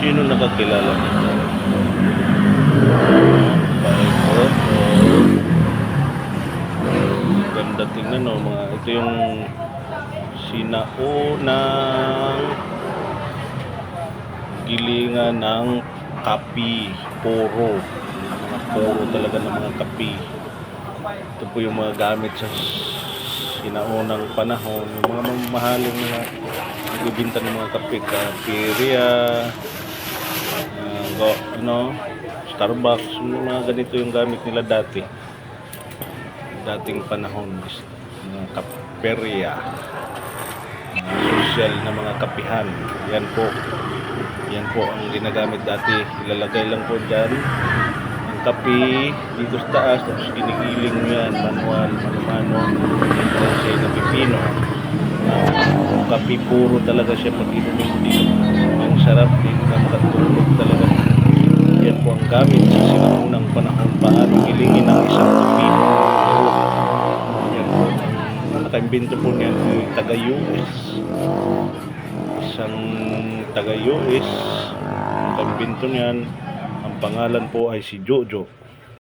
Sino nakakilala nito? Oh. Ganda tingnan no, mga ito yung sinaunang gilingan ng kapi, poro. Mga poro talaga ng mga kapi. Ito po yung mga gamit sa sinaunang panahon. Yung mga mamahaling mga nagbibinta ng mga kape, kapiria, go, ano, Starbucks, yung mga ganito yung gamit nila dati. Dating panahon, mga kaperia, mga social na mga kapihan. Yan po. Yan po ang ginagamit dati. Ilalagay lang po dyan ang kape dito sa taas tapos ginigiling yan manual, mano-mano kasi na pipino uh, kape puro talaga siya pag inumin dito ang sarap din na makatulog talaga gamit sa sinaunang panahon paano gilingin ang isang pipino yan po. Nakaimbento po niyan ay taga US isang taga US ang kambinto niyan. Ang pangalan po ay si Jojo